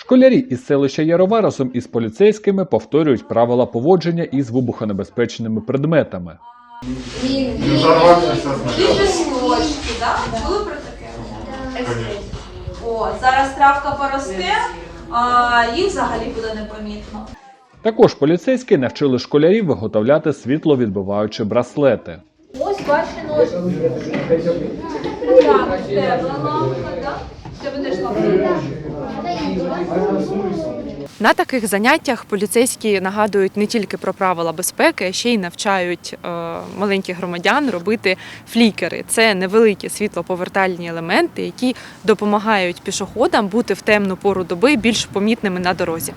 Школярі із селища Ярова разом із поліцейськими повторюють правила поводження із вибухонебезпечними предметами. Чули про таке? О, зараз травка поросте, а їх взагалі буде непомітно. Також поліцейські навчили школярів виготовляти світловідбиваючі браслети. Ось ваші ножки. Так, тепла лампа, да? На таких заняттях поліцейські нагадують не тільки про правила безпеки, а ще й навчають е, маленьких громадян робити флікери. Це невеликі світлоповертальні елементи, які допомагають пішоходам бути в темну пору доби більш помітними на дорозі.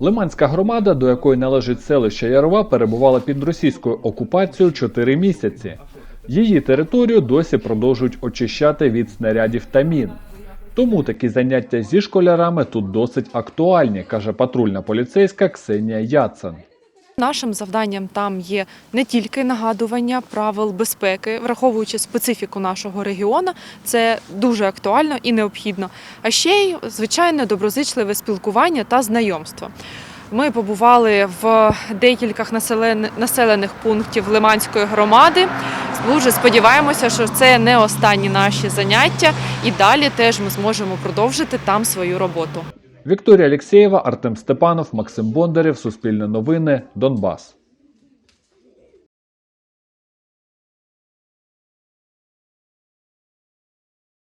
Лиманська громада, до якої належить селище Ярова, перебувала під російською окупацією 4 місяці. Її територію досі продовжують очищати від снарядів та мін. Тому такі заняття зі школярами тут досить актуальні, каже патрульна поліцейська Ксенія Яцен. Нашим завданням там є не тільки нагадування правил безпеки, враховуючи специфіку нашого регіону, це дуже актуально і необхідно. А ще й звичайно доброзичливе спілкування та знайомство. Ми побували в декількох населен- населених пунктів Лиманської громади. Дуже сподіваємося, що це не останні наші заняття, і далі теж ми зможемо продовжити там свою роботу. Вікторія Алєксєєва, Артем Степанов, Максим Бондарєв, Суспільне новини, Донбас.